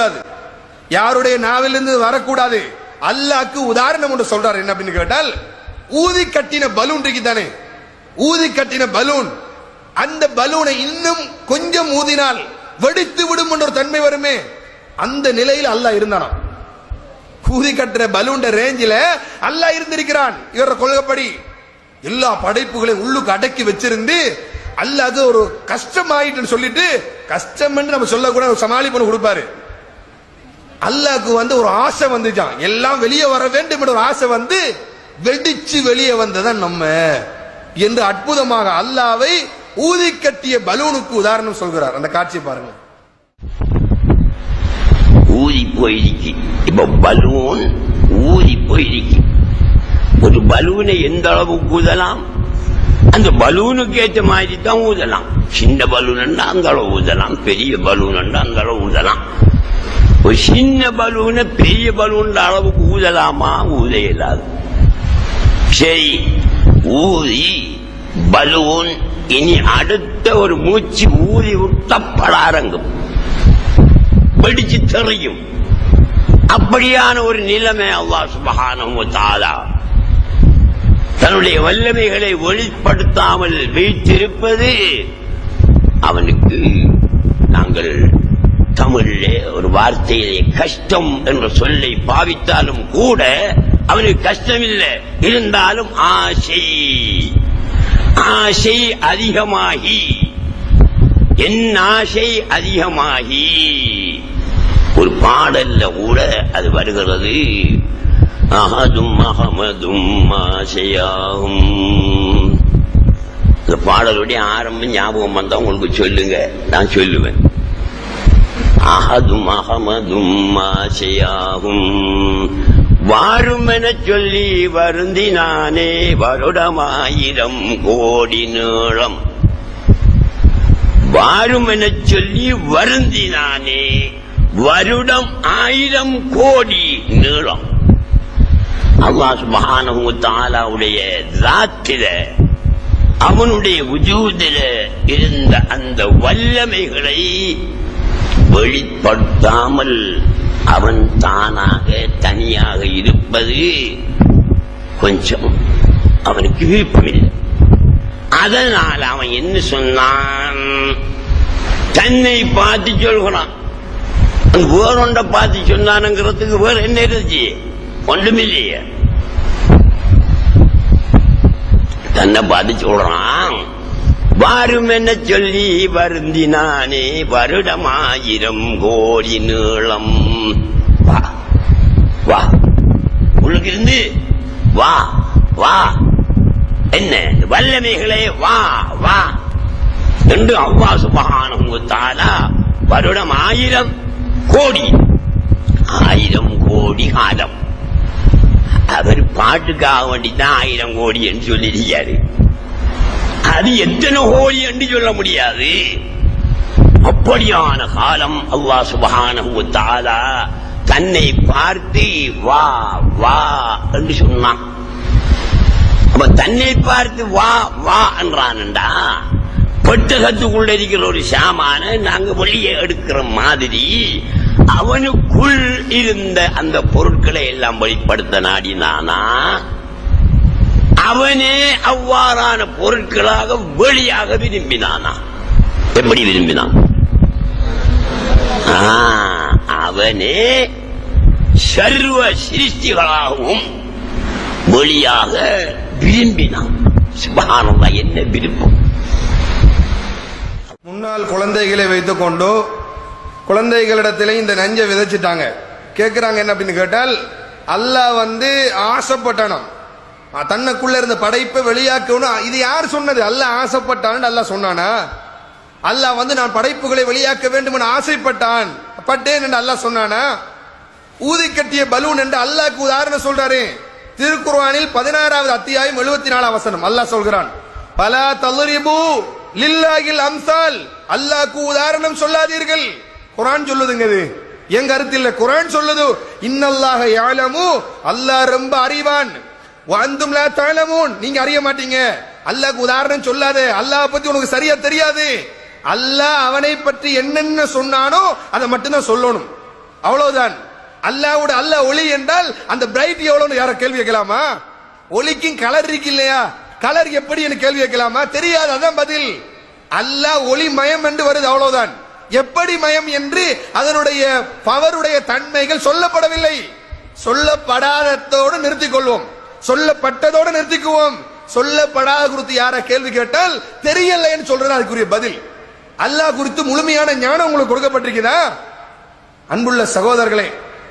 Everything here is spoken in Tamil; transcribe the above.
கூடாது யாருடைய நாவிலிருந்து வரக்கூடாது. அல்லாக்கு உதாரணம் ஒன்று சொல்றாரு. என்ன அப்படின்னு கேட்டால் ஊதி கட்டின பலூன் இருக்கு தானே ஊதி கட்டின பலூன். அந்த பலூனை இன்னும் கொஞ்சம் ஊதினால் வெடித்து விடும் என்ற ஒரு தன்மை வருமே. அந்த நிலையில் அல்லாஹ் இருந்தானா ஊதி கட்டுற பலூன் ரேஞ்சில அல்லாஹ் இருந்திருக்கிறான். இவர கொள்கைப்படி எல்லா படைப்புகளையும் உள்ளுக்கு அடக்கி வச்சிருந்து அல்லாது அது ஒரு கஷ்டமாயிட்டுன்னு சொல்லிட்டு கஷ்டம்னு நம்ம சொல்லக்கூட சமாளிப்பு கொடுப்பாரு. அல்லாஹ்க்கு வந்து ஒரு ஆசை வந்துச்சான் எல்லாம் வெளியே வர வேண்டும் என்ற ஒரு ஆசை வந்து வெடிச்சு வெளியே வந்ததான் நம்ம. என்று அற்புதமாக அல்லாவை ஊதி கட்டிய பலூனுக்கு உதாரணம் சொல்கிறார். அந்த காட்சியை பாருங்க. ஊதி போயிருக்கு. இப்ப பலூன் ஊதி போயிருக்கு. ஒரு பலூனை எந்த அளவு ஊதலாம்? அந்த பலூனுக்கு ஏற்ற மாதிரி தான் ஊதலாம். சின்ன பலூன் அந்த அளவு ஊதலாம். பெரிய பலூன் அந்த அளவு ஊதலாம். ஒரு சின்ன பலூனை பெரிய பலூன் அளவுக்கு ஊதலாமா ஊத இயலாது சரி ஊதி பலூன் இனி அடுத்த ஒரு மூச்சு ஊதி விட்ட படாரங்கும். வெடிச்சு தெரியும். அப்படியான ஒரு நிலைமை அல்லா சுபஹானஹு தாதா தன்னுடைய வல்லமைகளை வெளிப்படுத்தாமல் வைத்திருப்பது அவனுக்கு நாங்கள் தமிழிலே ஒரு வார்த்தையிலே கஷ்டம் என்ற சொல்லை பாவித்தாலும் கூட அவனுக்கு கஷ்டம் இல்லை இருந்தாலும் ஆசை ஆசை அதிகமாகி என் ஆசை அதிகமாகி ஒரு பாடல்ல கூட அது வருகிறது. அகதும் அகமதும் ஆசையாகும். இந்த பாடலுடைய ஆரம்பம் ஞாபகம் வந்தா உங்களுக்கு சொல்லுங்க. நான் சொல்லுவேன். அகதும் அகமதும் ஆசையாகும் வாரும் என சொல்லி வருந்தினானே வருடமாயிரம் கோடி நீளம். வாரும் என சொல்லி வருந்தினானே வருடம் ஆயிரம் கோடி நீளம். அல்லாஹ் சுப்ஹானஹு வ தஆலாவுடைய அவனுடைய உஜூதில இருந்த அந்த வல்லமைகளை வெளிப்படுத்தாமல் அவன் தானாக தனியாக இருப்பது கொஞ்சம் அவனுக்கு விருப்பமில்லை. அதனால் அவன் என்ன சொன்னான்? தன்னை பார்த்து சொல்கிறான். அது வேற ஒன்றை பார்த்து சொன்னானுங்கிறதுக்கு வேற என்ன இருந்துச்சு? ஒன்றுமில்லையே. தன்னை பார்த்து சொல்றான் வாரும் என்ன சொல்லி வருந்தினானே வருடமாயிரம் கோடி நீளம். வா வா. உள்ளிருந்து வா வா. என்ன வல்லமைகளே வா வா. என்று அவ்வா சுபகானம் தாலா வருடம் ஆயிரம் கோடி ஆயிரம் கோடி காலம். அவர் பாட்டுக்காக வேண்டிதான் ஆயிரம் கோடி என்று சொல்லியிருக்காரு அது எத்தனை ஹோலி என்று சொல்ல முடியாது. அப்படியான காலம் அல்லாஹ் சுபஹானஹு தாலா தன்னை பார்த்து வா வா என்று சொன்னான். அப்ப தன்னை பார்த்து வா வா என்றான்டா பெட்டகத்துக்குள்ள இருக்கிற ஒரு சாமான நாங்க வெளியே எடுக்கிற மாதிரி அவனுக்குள் இருந்த அந்த பொருட்களை எல்லாம் வெளிப்படுத்த நாடினானா? அவனே அவ்வாறான பொருட்களாக வெளியாக விரும்பினானா? எப்படி விரும்பினான்? அவனே சர்வ சிருஷ்டிகளாகவும் வெளியாக விரும்பினான். சுபஹானல்லா என்ன விருப்பம்? முன்னாள் குழந்தைகளை வைத்துக்கொண்டு குழந்தைகளிடத்திலே இந்த நஞ்சை விதைச்சிட்டாங்க. கேட்குறாங்க என்ன அப்படின்னு கேட்டால் அல்லாஹ் வந்து ஆசைப்பட்டனும் தன்னுக்குள்ள இருந்த படைப்பை வெளியாக்கணும் இது யார் சொன்னது? அல்ல ஆசைப்பட்டான் அல்ல சொன்னானா? அல்லாஹ் வந்து நான் படைப்புகளை வெளியாக்க வேண்டும் என ஆசைப்பட்டான். பட்டேன் என்று அல்லாஹ் சொன்னானா? ஊதி கட்டிய பலூன் என்று அல்லாஹ்க்கு உதாரணம் சொல்றாரு. திருக்குர்ஆனில் பதினாறாவது அத்தியாயம் எழுபத்தி நாலாம் வசனம். அல்லாஹ் சொல்கிறான் பலா தலுரிபு லில்லாஹில் அம்சால். அல்லாஹ்க்கு உதாரணம் சொல்லாதீர்கள். குரான் சொல்லுதுங்க இது. என் கருத்தில் குரான் சொல்லுது இன்னல்லாஹ யாழமு அல்லாஹ் ரொம்ப அறிவான். வந்தும் லா நீங்க அறிய மாட்டீங்க. அல்லாஹ் உதாரணம் சொல்லாத. அல்லாஹ் பத்தி உனக்கு சரியா தெரியாது. அல்லாஹ் அவனை பற்றி என்னென்ன சொன்னானோ அதை மட்டும்தான் சொல்லணும். அவ்வளவுதான். அல்லாவோட அல்ல ஒளி என்றால் அந்த பிரைட் எவ்வளவுன்னு யார கேள்வி கேட்கலாமா? ஒளிக்கும் கலர் இருக்கு இல்லையா? கலர் எப்படி என்று கேள்வி கேட்கலாமா? தெரியாது. அதான் பதில். அல்லாஹ் ஒளி மயம் என்று வருது. அவ்வளவுதான். எப்படி மயம் என்று அதனுடைய பவருடைய தன்மைகள் சொல்லப்படவில்லை. சொல்லப்படாதத்தோடு நிறுத்திக் கொள்வோம். சொல்லப்பட்டதோடு நிறுத்திக்குவோம். சொல்லப்படாத குறித்து யார கேள்வி கேட்டால் தெரியலைன்னு சொல்றது அதுக்குரிய பதில். அல்லாஹ் குறித்து முழுமையான ஞானம் உங்களுக்கு கொடுக்கப்பட்டிருக்குதா? அன்புள்ள சகோதரர்களே